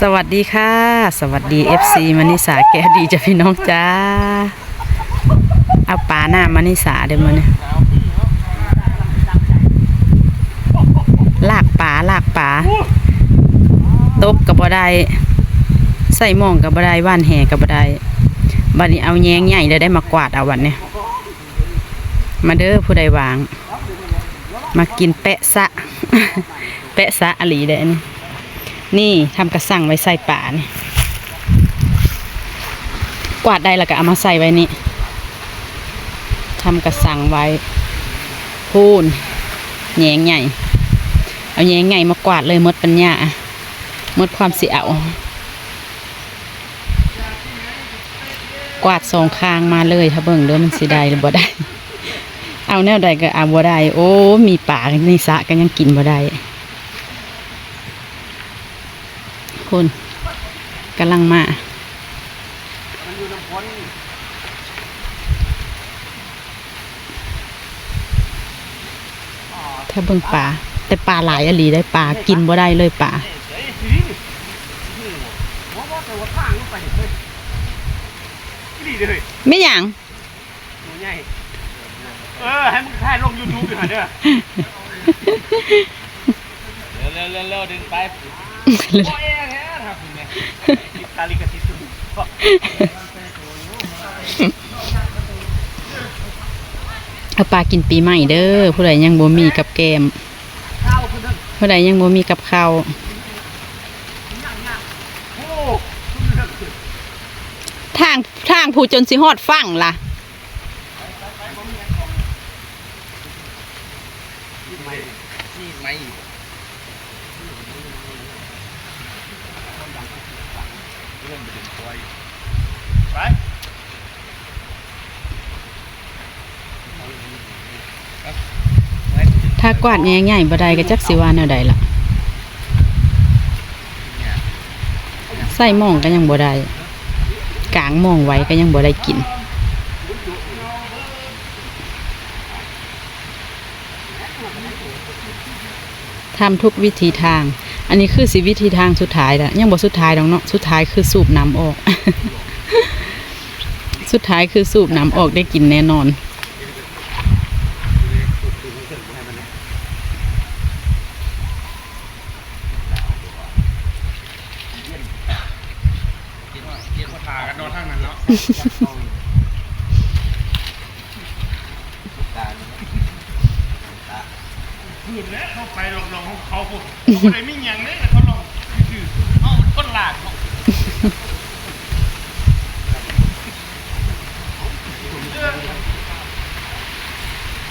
สวัสดีค่ะ สวัสดี FC มานิสาแกดีจ้ะพี่น้องจ้าเอาปลาหน้ามานิสาเดี๋ยวมาเนี่ยลากปลาลากปลาตบกับบ่ไดใส่หมองกับบ่ไดว่านแห่กับบ่ไดบัดนี้เอาแยงใหญ่เลยได้มากวาดเอาวันเนี่ยมาเด้อผู้ใดวาง มากินแปะซะแปะซะอลีเด้ออัน นี่ทำกระสังไว้ใส่ป่านี่กวาดได้แล้วก็เอามาใส่ไว้นี่ทำกระสังไว้ พูนแยงใหญ่ เอาแยงใหญ่มากวาดเลยมดปัญญามดความเสียเอากวาดสองข้างมาเลยถ้าเบิ่งเด้อมันสิได้หรือบ่ได้ เอาแนวใดก็เอาบ่ได้ โอ้ มีป่าในสะก็ยังกินบ่ได้ คนกำลังมาถ้าเบิ่งป่าแต่ป่าหลายอหลีได้ป่ากินบ่ได้เลยป่าดีเลยไม่หยังหนูใหญ่เออให้มึงถ่ายลงยูทูบอยู่หน่อยเด้อเร็วเร็วเร็วดึงไป เอาปลากินปีใหม่เด้อผู้ใดยังบ่มีกับแกมผู้ใดยังบ่มีกับข้าวทางทางผู้จนสิฮอดฟังล่ะ ไม่นี่ไม่ ไปถ้ากวาดแยงใหญ่บ่ได้ก็จักสิว่าแนวใดล่ะใส่หม้องก็ยังบ่ได้กลางหม้องไว้ก็ยังบ่ได้กิน ทำทุกวิธีทาง อันนี้คือสีวิธีทางสุดท้ายแล้วยังบ่สุดท้ายดอกเนาะสุดท้ายคือสูบน้ำออก สุดท้ายคือสูบน้ำออกได้กินแน่นอน เกียร์มาตากันนอนทั้งนั้นเนาะ พูดแล้วเข้าไปลองลองเขาพูดเขาไม่ได้มิ่งยังเลยเขาลองคือเขาคนหลากเขา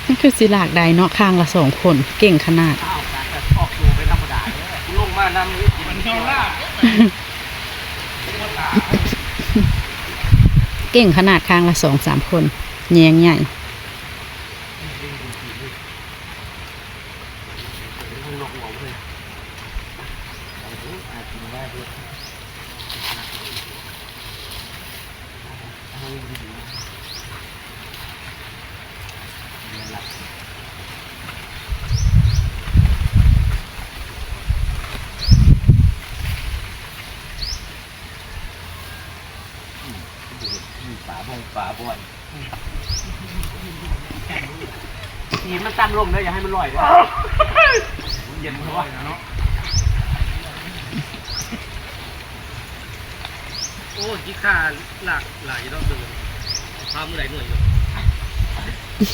นี่คือสิลากได้เนาะข้างละสองคนเก่งขนาดอ้าวการจะชอบดูเป็นธรรมดาเลยลงมานำนี่มันเที่ยวลากเก่งขนาดข้างละสองสามคนแยงใหญ่ ฝาบงฝาบอยทีมันตั้งลมเลยอย่าให้มันลอยเลยเย็นเพราะว่าเนาะโอ้ยี่ข้าหลากหลายรอบเลยพามือไหลหน่วยเลย นี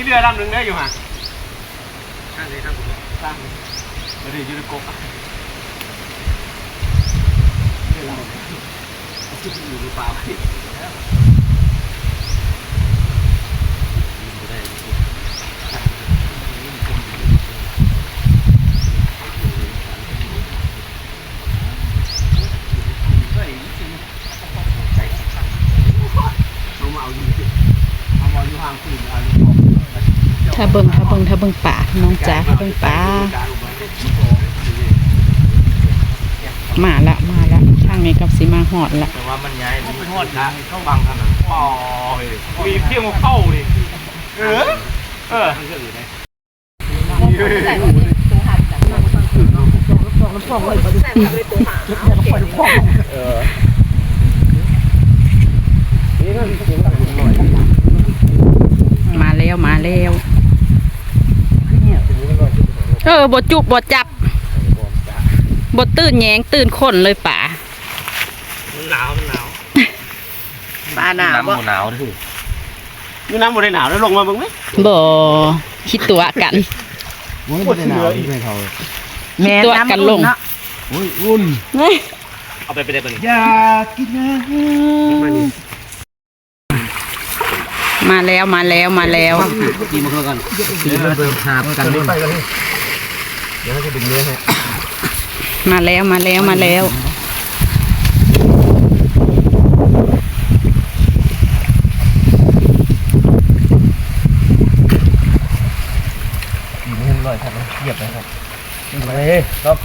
่เรือลำหนึ่งได้อยู่ห่ะข้างเลยข้างผมข้างเลยมาดิยูนิโกะเรือลำอยู่หรือเปล่าเอามาเอาอยู่เอามาอยู่ห่างคืนเอาอยู่ ถ้า เบิ่งถ้าเบิ่งถ้าเบิ่งป่าพี่น้องจ๋าถ้าเบิ่งป่ามาละมาละทางนี้กับสิมาหอดละแต่ว่ามันย้ายมันทอดนะเข้าบังขนาดอ๋อมีเพียงเข้าดิเออเออมาแล้วมาแล้ว เออบดจุบบดจับบดตื่นแยงตื่นคนเลยป่ามันหนาวมันหนาวปลาหนาวน้ำบ่มันหนาวดินี่น้ำบ่ได้หนาวแล้วลงมาเบิ่งไหมบ่คิดตัวกันโอ้ยไม่ได้หนาวที่ไม่เขาคิดตัวกันลงโอ้ยอุ่นเอาไปไปได้ปะนี่อยากกินนะมาแล้วมาแล้วมาแล้วกินมาเพื่อกันตีมันเปิดหากันด้วย ไปกันเดี๋ยวจะดึงเนื้อให้มาแล้วมาแล้วมาแล้วตีมันลอยครับเหยียบนะครับไปครับ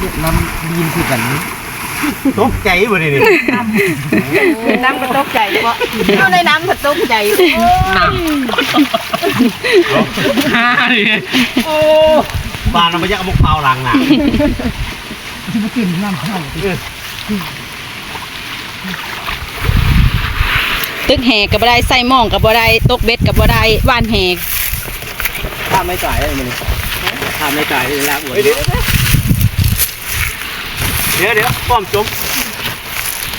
ลูกน้ำดีนคือกันนี่ ตกใจบ่ได้นี่น้ำก็ตกใจเพราะอยู่ในน้ำก็ตกใจฮ่าดิปลาน้ำมันยักษ์มุกเผาหลังน่ะตึกแหกกับบ่ได้ใส่หม่องกับบ่ได้ตกเบ็ดกับบ่ได้ว่านแหกถ้าไม่จ่ายได้มันถ้าไม่จ่ายได้ละอว ดเดี๋ยวเดี๋ยวป้อมจม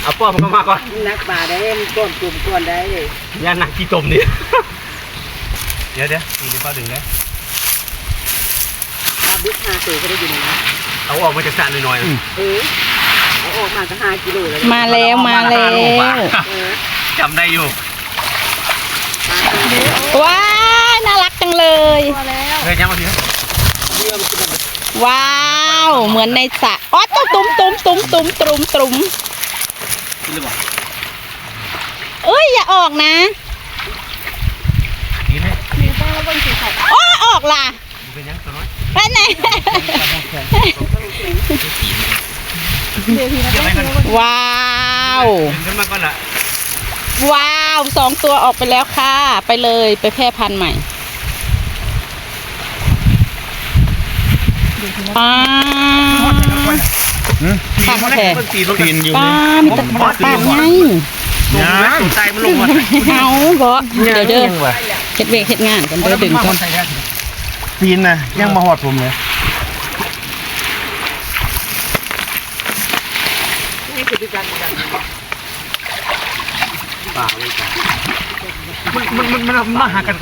เอาป้อมเข้ามาก่อนนักป่าได้มันก้นจุ่มก้นได้เลยอย่าหนักกี่จมนี่เดี๋ยวเดี๋ยวตีนเขาดึงนะปลาบึกห้าตัวก็ได้อยู่ในนั้นเอาออกมาจากสระหน่อยเออเอาออกมาก็ห้ากิโลเลยมาแล้วมาแล้วเออๆจำได้อยู่ว้ายน่ารักจังเลยเฮ้ยยังมาทีนะ ว้าว เหมือนในสระอ๋อตุ้มตุ้มตุ้มตุ้มตุ้มตุ้มตุ้มกินหรือเปล่าเอ้ย อย่าออกนะกินไหมอ๋อออกล่ะเป็นยังตัวน้อยไปไหนเดี๋ยวไปกันว้าวดึงขึ้นมาก่อนละว้าวสองตัวออกไปแล้วค่ะ ไปเลยไปแพร่พันธุ์ใหม่ ป้าปักแขกมันตีนตีนอยู่ป้ามีแต่ปลาปลาไงนะตกใจมันลงมาเอาบ่เดี๋ยวเด้อเฮ็ดเวกเฮ็ดงานกันเด้อดึงก่อนปีนนะยังมาหอดผมเลยป่าเลย จ้ะมันมันมันมาหากัน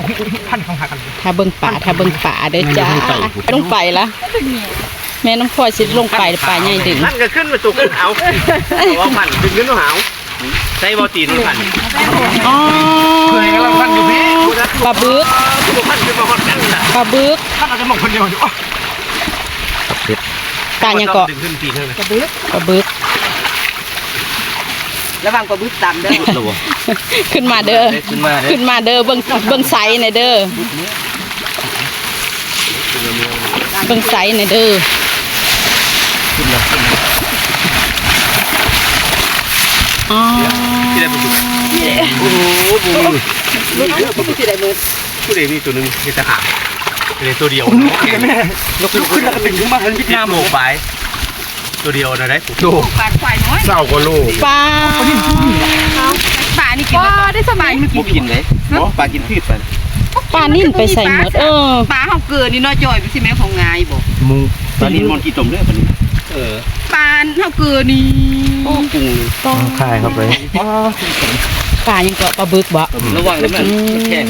พันของหากันถ้าเบิ่งป่าถ้าเบิ่งป่าเด้อจ้าลงไปละแม่น้องพลอยสิลงไปป่าใหญ่ดึงนั่นก็ขึ้นมาตุกขึ้นเอาว่าพันดึงขึ้นมาหาวใส่บอตีนมันพันอ๋อเคยกำลังพันอยู่พี่ปลาบึกตัวพันขึ้นมาฮอดกันน่ะปลาบึกพันอาจจะมองคนเดียวอยู่ปลายังเกาะดึงขึ้นตีนเท่านั้นปลาบึก ระวังปลาบึกต่ำเด้อระบบขึ้นมาเด้อขึ้นมาเด้ขึ้นมาเด้อเบิ่งเบิ่งไซส์หน่อยเด้อ เบิ่งไซส์หน่อยเด้อ ขึ้นมาขึ้นมาอ๋อที่ได้ปุ๊บโอ้โหบูบึกที่ได้มือผู้เด็กมีตัวหนึ่งที่จะหาเป็นตัวเดียวแม่ยกขึ้นแล้วก็ดึงขึ้นมาทันพิธีโลกไป ตัวเดียวนะได้โลกปลาควายน้อยเศร้ากว่าลูกปลาปลานี่กินแล้วได้สบายมันกินกินเลยปลากินพืชไปปลานิ่นไปใส่หมดเออปลาเฮาเกิดนี่น้อยจ่อยไปสิแม่ของงายบ่มูปลาลิ้นมอนกี่ตมด้วยปลาลิ้นเออปลาเฮาเกิดนี่กุ้งคายครับไปปลายังเกาะปลาบึกบ่ระวังนะมันแข็ง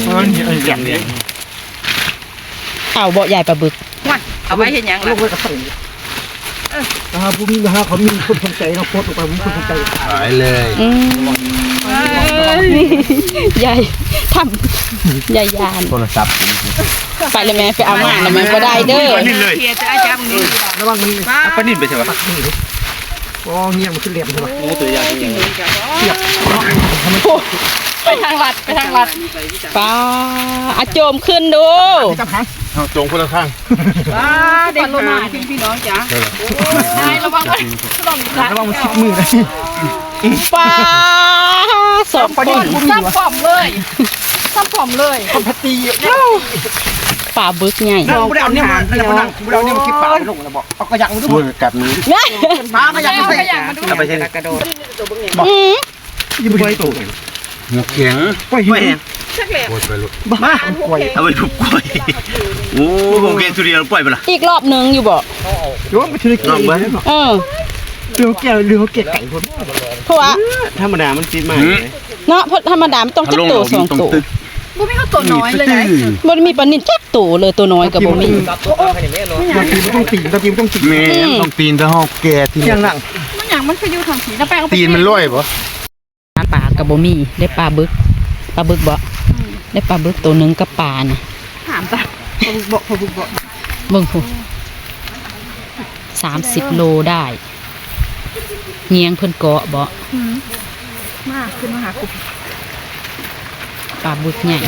อย่างเนี้ยเอาบ่ใหญ่ปลาบึกว่าเอาไว้เฮ็ดหยังล่ะ อ่าผู้มีนะฮะเขามีคนสนใจนะโคตรไปมีคนสนใจหายเลยอืมใหญ่ทำใหญ่ยาน โทรศัพท์ไปเลยแม่ไปเอามาแล้วแม่บ่ได้เด้อนี่เลยเทียจะอาจารย์มึงนี่ระวังนี่ปลาปลานิ่นไปใช่ไหมอ๋อเงี้ยมันขึ้นเหลี่ยมใช่ไหมโอ้ตัวใหญ่จริงไปทางลัดไปทางลัดปลาอาโจมขึ้นดูจับหาง จงคนละข้างปลาเด็กมาพี่น้องจ๋าได้ระวังไว้ระวังระวังมันชิดมือนะปลาสองคนซ้ำผอมเลยซ้ำผอมเลยคนพัตตีป่าบึกใหญ่นั่งบุรีเอาเนี่ยมาแล้วมานั่งบุรีเอาเนี่ยมาคิดปากลงแล้วบอกเอากระยังมาดูมือกับนี้ปากระยังมาใส่เอาไปใช่กระโดดอืมยิบไปตัวหัวแข็งปล่อยหิว ชักแหลมปล่อยไปลูกมาปล่อยเอาไปถูกปล่อยโอ้โหแกงทุเรียนปล่อยไปละอีกรอบหนึงอยู่บ่โยนไปทีละกี่เออเรือแก้วเรือเกล็ดไก่คนเพราะว่าธรรมดามันติดมาเนาะเพราะธรรมดามันต้องจักตัวสองตัวบุมีเขาตัวน้อยเลยนะบ่ได้มีปลานินจักตัวเลยตัวน้อยก็บ่มีตัวตีนต้องตีนตัวตีนต้องตีนแม่ต้องตีนถ้าเฮาแก่ที่เที่ยงหลังมันอย่างมันคืออยู่ทางสีน้ำแป้งเอาไปตีนมันร้อยบ่ปลาก็บ่มีได้ปลาบึก ปลาบึกบ่ได้ปลาบึกตัวหนึงกับปลาน่ะถามจ้ะบอกพอบุบอกเบิ่งผู้30โลได้เงียงเพิ่นเกาะบ่มากขึ้นมาหากูปลาบึกใหญ่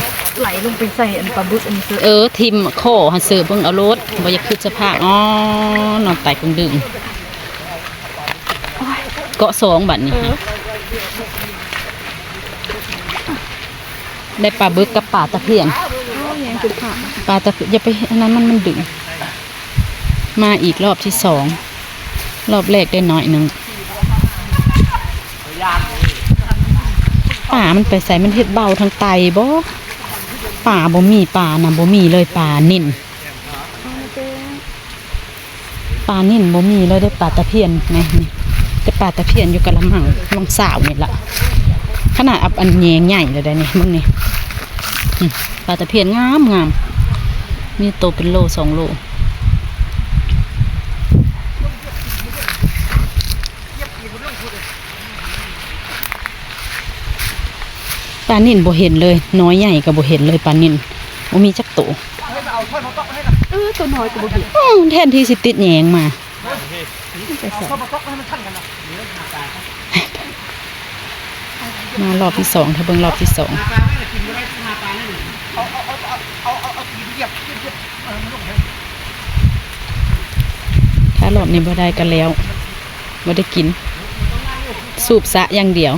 ไหลลงไปใส่อันปลาบึกอันนี้ซื้อเออทิมโคหันเสือเบิ่งเอารถบ่อยากขึ้นสภาพอ๋อนอนไตคงดึงเกาะสองบัดนี้ฮะ ได้ปลาบึกกับปลาตะเพียนยังคือผ่าปลาตะเพียนอย่าไปอันนั้นมันมันดึง มาอีกรอบที่สอง รอบแรกได้น้อยหนึ่งป่ามันไปใส่มันเฮ็ดเบาทางไตบ่ป่าบ่มีป่านะบ่มีเลยป่านิ่นป่านิ่นบ่มีเลยได้ปลาตะเพียนไงนี่ได้ปลาตะเพียนอยู่กะละมังวังสาวนี่ล่ะ ขนาดอับอันแยงใหญ่เลยได้นี่มึงนี่อืมปลาตะเพียนงามงามมีโตเป็นโลสองโลปลานิ่นบ่เห็นเลย น้อยใหญ่ก็บ่เห็นเลยปลานิ่นบ่มีจักโตวเออตัวน้อยกูบ่เห็นอื้อแทนที่สิติดแหยงมามา รอบที่สองถ้าเบิ่งรอบที่สองถ้ารอบนี้บ่ได้กันแล้วบ่ได้กิน สูบสะอย่างเดียว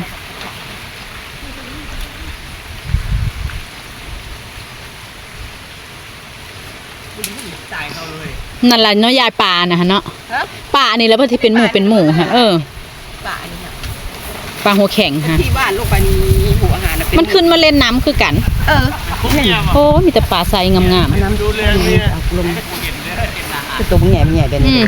นั่นแหละเนาะยายปลานะฮะเนาะปลานี่แหล้วเพื่อที่เป็นหมูเป็นหมูฮะเออป่านี่ค่ะ ปลาหัวแข็งฮะที่บ้านลูกปลานี้หัวอาหารน่ะเป็นมันขึ้นมาเล่นน้ำคือกัน เออโอ้มีแต่ปลาใสงามดูเรื่องนี้คือตัวมันใหญ่มันใหญ่เป็นๆอืม